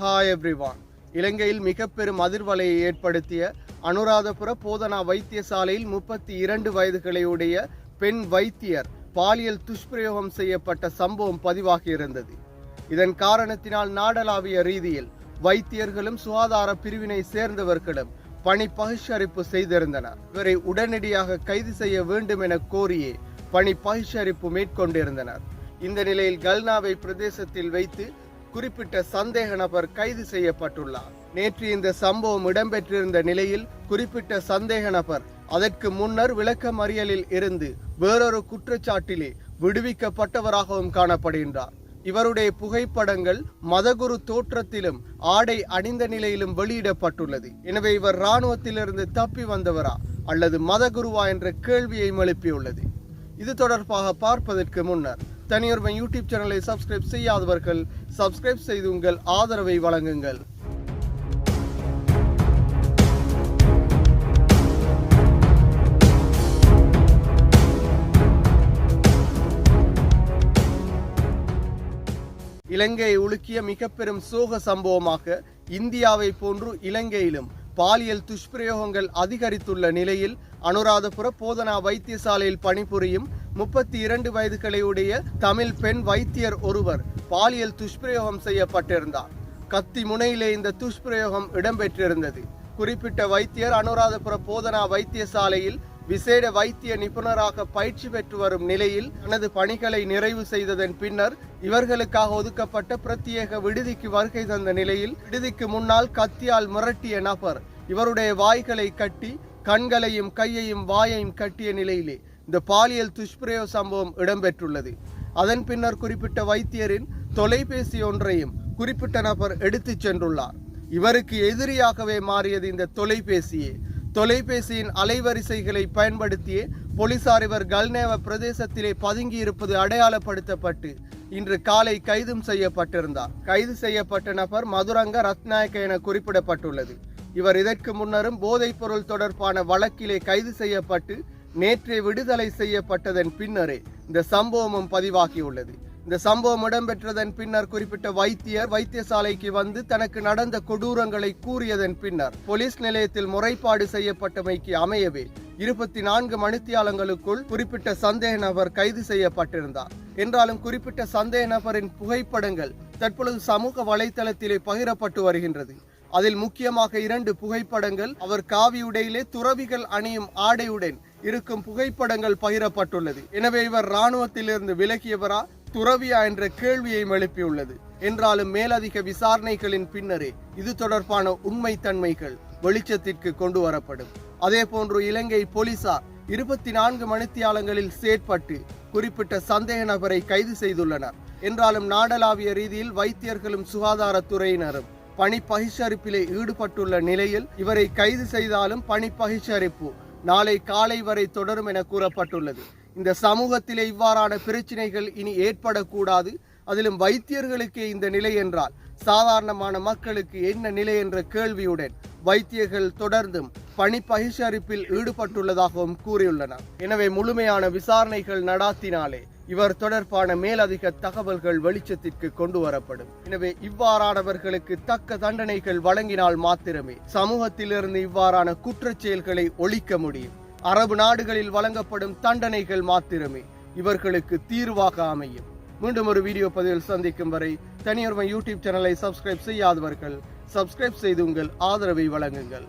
Hi everyone இலங்கையில் மிக பெரும் அதிர்வலையை ஏற்படுத்திய அனுராதபுர போதனா வைத்தியசாலையில் முப்பத்தி இரண்டு வயதுகளையுடைய பெண் வைத்தியர் பாலியல் துஷ்பிரயோகம் செய்யப்பட்ட சம்பவம் பதிவாகியிருந்தது. இதன் காரணத்தினால் நாடளாவிய ரீதியில் வைத்தியர்களும் சுகாதார பிரிவினை சேர்ந்தவர்களும் பணி பகிஷ்கரிப்பு செய்திருந்தனர். இவரை உடனடியாக கைது செய்ய வேண்டும் என கோரியே பணி பகிஷ்கரிப்பு மேற்கொண்டிருந்தனர். இந்த நிலையில் கல்னாவை பிரதேசத்தில் வைத்து குறிப்பிட்ட சந்தேக நபர் கைது செய்யப்பட்டுள்ளார். நேற்று இந்த சம்பவம் இடம்பெற்றிருந்த நிலையில் குறிப்பிட்ட சந்தேக நபர் அதற்கு முன்னர் விளக்கமறியலில் இருந்து வேறொரு குற்றச்சாட்டிலே விடுவிக்கப்பட்டவராகவும் காணப்படுகின்றார். இவருடைய புகைப்படங்கள் மதகுரு தோற்றத்திலும் ஆடை அணிந்த நிலையிலும் வெளியிடப்பட்டுள்ளது. எனவே இவர் இராணுவத்திலிருந்து தப்பி வந்தவரா அல்லது மதகுருவா என்ற கேள்வியை எழுப்பியுள்ளது. இது தொடர்பாக பார்ப்பதற்கு முன்னர் தனியொருவன் யூடியூப் சேனலை சப்ஸ்கிரைப் செய்யாதவர்கள் சப்ஸ்கிரைப் செய்து உங்கள் ஆதரவை வழங்குங்கள். இலங்கையை உலுக்கிய மிக பெரும் சோக சம்பவமாக இந்தியாவை போன்று இலங்கையிலும் பாலியல் துஷ்பிரயோகங்கள் அதிகரித்துள்ள நிலையில் அனுராதபுர போதனா வைத்தியசாலையில் பணிபுரியும் முப்பத்தி இரண்டு வயதுகளையுடைய தமிழ் பெண் வைத்தியர் ஒருவர் பாலியல் துஷ்பிரயோகம் செய்யப்பட்டிருந்தார். கத்தி முனையிலே இந்த துஷ்பிரயோகம் இடம்பெற்றிருந்தது. குறிப்பிட்ட வைத்தியர் அனுராதபுர போதனா வைத்தியசாலையில் விசேட வைத்திய நிபுணராக பயிற்சி பெற்று வரும் நிலையில் தனது பணிகளை நிறைவு செய்ததன் பின்னர் இவர்களுக்காக ஒதுக்கப்பட்ட பிரத்யேக விடுதிக்கு வருகை தந்த நிலையில் விடுதிக்கு முன்னால் கத்தியால் மிரட்டிய நபர் இவருடைய வாய்களை கட்டி கண்களையும் கையையும் வாயையும் கட்டிய நிலையிலே இந்த பாலியல் துஷ்பிரயோக சம்பவம் இடம்பெற்றுள்ளது. அதன் பின்னர் குறிப்பிட்ட வைத்தியரின் தொலைபேசி ஒன்றையும் குறிப்பிட்ட நபர் எடுத்துச் சென்றுள்ளார். இவருக்கு எதிரியாகவே மாறியது இந்த தொலைபேசியே. தொலைபேசியின் அலைவரிசைகளை பயன்படுத்தியே போலீசார் இவர் கல்நேவ பிரதேசத்திலே பதுங்கி இருப்பது அடையாளப்படுத்தப்பட்டு இன்று காலை கைதும் செய்யப்பட்டிருந்தார். கைது செய்யப்பட்ட நபர் மதுரங்க ரத்நாயக்க என குறிப்பிடப்பட்டுள்ளது. இவர் இதற்கு முன்னரும் போதைப் பொருள் தொடர்பான வழக்கிலே கைது செய்யப்பட்டு நேற்றே விடுதலை செய்யப்பட்டதன் பின்னரே இந்த சம்பவமும் பதிவாகியுள்ளது. இந்த சம்பவம் இடம்பெற்றதன் பின்னர் குறிப்பிட்ட வைத்தியர் வைத்தியசாலைக்கு வந்து தனக்கு நடந்த கொடூரங்களை கூறியதன் பின்னர் போலீஸ் நிலையத்தில் முறைப்பாடு செய்யப்பட்டமைக்கு அமையவே இருபத்தி நான்கு மணித்தியாலங்களுக்குள் குறிப்பிட்ட சந்தேக நபர் கைது செய்யப்பட்டிருந்தார். என்றாலும் குறிப்பிட்ட சந்தேக நபரின் புகைப்படங்கள் தற்பொழுது சமூக வலைதளத்திலே பகிரப்பட்டு வருகின்றது. அதில் முக்கியமாக இரண்டு புகைப்படங்கள் அவர் காவி உடையிலே துறவிகள் அணியும் ஆடையுடன் இருக்கும் புகைப்படங்கள் பகிரப்பட்டுள்ளது. எனவே இவர் இராணுவத்திலிருந்து விலகியவரா? துறவியா என்ற கேள்வியை எழுப்பியுள்ளது. என்றாலும் மேலதிக விசாரணைகளின் பின்னரே இது தொடர்பான உண்மை தன்மைகள் வெளிச்சத்திற்கு கொண்டு வரப்படும். அதே போன்று இலங்கை போலீசார் இருபத்தி நான்கு மணித்தியாலங்களில் செயற்பட்டு குறிப்பிட்ட சந்தேக நபரை கைது செய்துள்ளனர். என்றாலும் நாடளாவிய ரீதியில் வைத்தியர்களும் சுகாதாரத்துறையினரும் பணி பகிஷ்கரிப்பிலே ஈடுபட்டுள்ள நிலையில் இவரை கைது செய்தாலும் பணி பகிஷ்கரிப்பு நாளை காலை வரை தொடரும் என கூறப்பட்டுள்ளது. இந்த சமூகத்திலே இவ்வாறான பிரச்சனைகள் இனி ஏற்படக்கூடாது. அதிலும் வைத்தியர்களுக்கே இந்த நிலை என்றால் சாதாரணமான மக்களுக்கு என்ன நிலை என்ற கேள்வியுடன் வைத்தியர்கள் தொடர்ந்தும் பணி பகிஷ்கரிப்பில் ஈடுபட்டுள்ளதாகவும் கூறியுள்ளனர். எனவே முழுமையான விசாரணைகள் நடாத்தினாலே இவர் தொடர்பான மேலதிக தகவல்கள் வெளிச்சத்திற்கு கொண்டு வரப்படும் எனவே இவ்வாறானவர்களுக்கு தக்க தண்டனைகள் வழங்கினால் மாத்திரமே சமூகத்திலிருந்து இவ்வாறான குற்றச் செயல்களை ஒழிக்க முடியும். அரபு நாடுகளில் வழங்கப்படும் தண்டனைகள் மாத்திரமே இவர்களுக்கு தீர்வாக அமையும். மீண்டும் ஒரு வீடியோ பதிவில் சந்திக்கும் வரை தனியொருவன் யூடியூப் சேனலை சப்ஸ்கிரைப் செய்யாதவர்கள் சப்ஸ்கிரைப் செய்து உங்கள் ஆதரவை வழங்குங்கள்.